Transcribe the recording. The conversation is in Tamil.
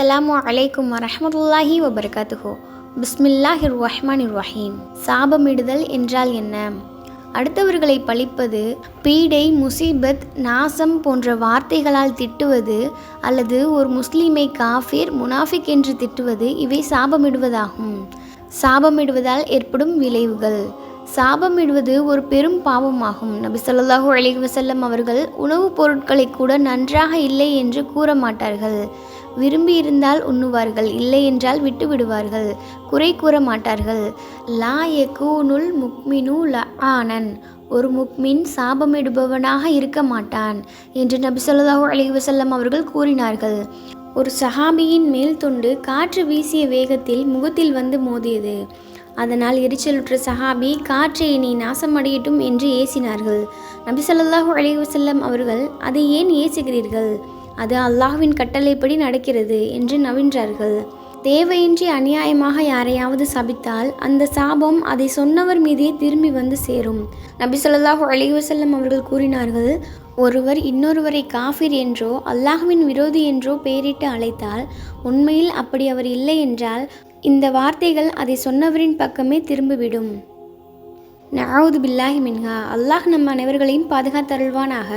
அஸ்ஸலாமு அலைக்கும் வரஹ்மத்துல்லாஹி வபர்காத்துஹோ பிஸ்மில்லாஹிர் ரஹ்மான் ரஹீம் சாபமிடுதல் என்றால் என்ன? அடுத்தவர்களை பழிப்பது பீடை முசீபத் நாசம் போன்ற வார்த்தைகளால் திட்டுவது அல்லது ஒரு முஸ்லீமை காஃபிர் முனாஃபிக் என்று திட்டுவது இவை சாபமிடுவதாகும். சாபமிடுவதால் ஏற்படும் விளைவுகள். சாபமிடுவது ஒரு பெரும் பாவமாகும். நபி சொல்லாஹூ அலைஹி வஸல்லம் அவர்கள் உணவுப் பொருட்களை கூட நன்றாக இல்லை என்று கூற மாட்டார்கள். விரும்பியிருந்தால் உண்ணுவார்கள் இல்லை என்றால் விட்டு விடுவார்கள் குறை கூற மாட்டார்கள். லா எகூனுல் முக்மினு ல ஆனன் ஒரு முக்மின் சாபமிடுபவனாக இருக்க மாட்டான் என்று நபி சொல்லாஹூ அலைஹி அவர்கள் கூறினார்கள். ஒரு சஹாபியின் மேல் தொண்டு காற்று வீசிய வேகத்தில் முகத்தில் வந்து மோதியது. அதனால் எரிச்சலுற்ற சஹாபி காற்றை நீ நாசமடையட்டும் என்று ஏசினார்கள். நபி சொல்லாஹூ அலைஹி அவர்கள் அதை ஏன் ஏசுகிறீர்கள்? அது அல்லாஹ்வின் கட்டளைப்படி நடக்கிறது என்று நவின்றார்கள். தேவையின்றி அநியாயமாக யாரையாவது சபித்தால் அந்த சாபம் அதை சொன்னவர் மீதே திரும்பி வந்து சேரும். நபி சொல்லாஹு அலிவசல்லம் அவர்கள் கூறினார்கள் ஒருவர் இன்னொருவரை காஃபிர் என்றோ அல்லாஹ்வின் விரோதி என்றோ பெயரிட்டு அழைத்தால் உண்மையில் அப்படி அவர் இல்லை என்றால் இந்த வார்த்தைகள் அதை சொன்னவரின் பக்கமே திரும்பிவிடும். நவுது பில்லாஹி மின்ஹா. அல்லாஹ் நம் அனைவர்களையும் பாதுகாத்தருள்வானாக.